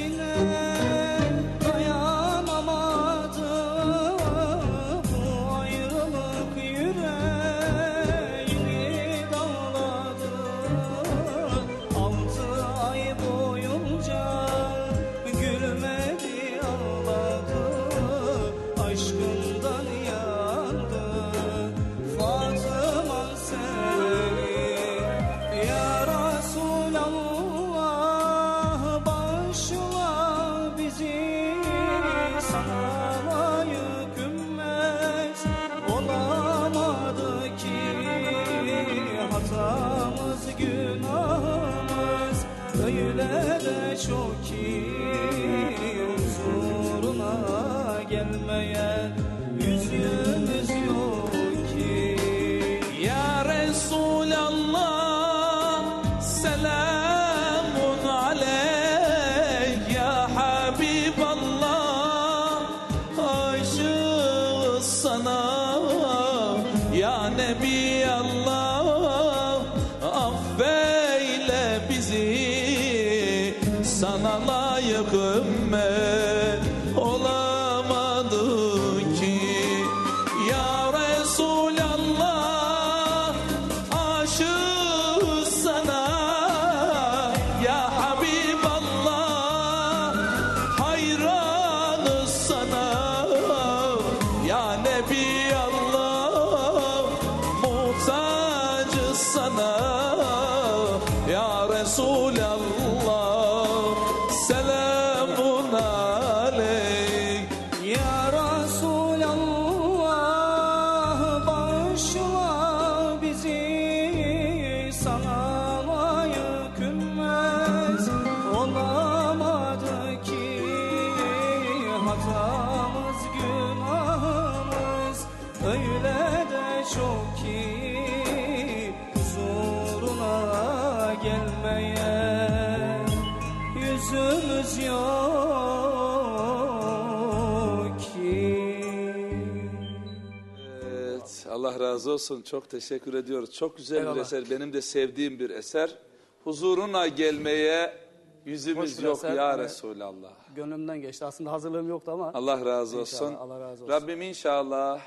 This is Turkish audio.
Sina. şu ki huzuruna gelmeye yüzümüz yok ki. Ya Resulallah selamun aleyk. Ya Habiballah aşığız sana. Ya Nebi Allah Sana layık ümmet olamadık ki. Ya Resulallah aşığız sana. Ya Habiballah hayranız sana. Ya Nebi Allah muhtacız sana. Ya Resulallah sana layık ümmez olamadı ki. Hatamız günahımız öyle de çok ki. Huzuruna gelmeye yüzümüz yok Evet, Allah razı olsun. Çok teşekkür ediyoruz. Çok güzel bir Eyvallah. eser. Benim de sevdiğim bir eser. Huzuruna gelmeye yüzümüz Hoş bir yok eser. ya. Resulallah. Gönlümden geçti. Aslında hazırlığım yoktu ama Allah razı olsun. İnşallah, Allah razı olsun. Rabbim inşallah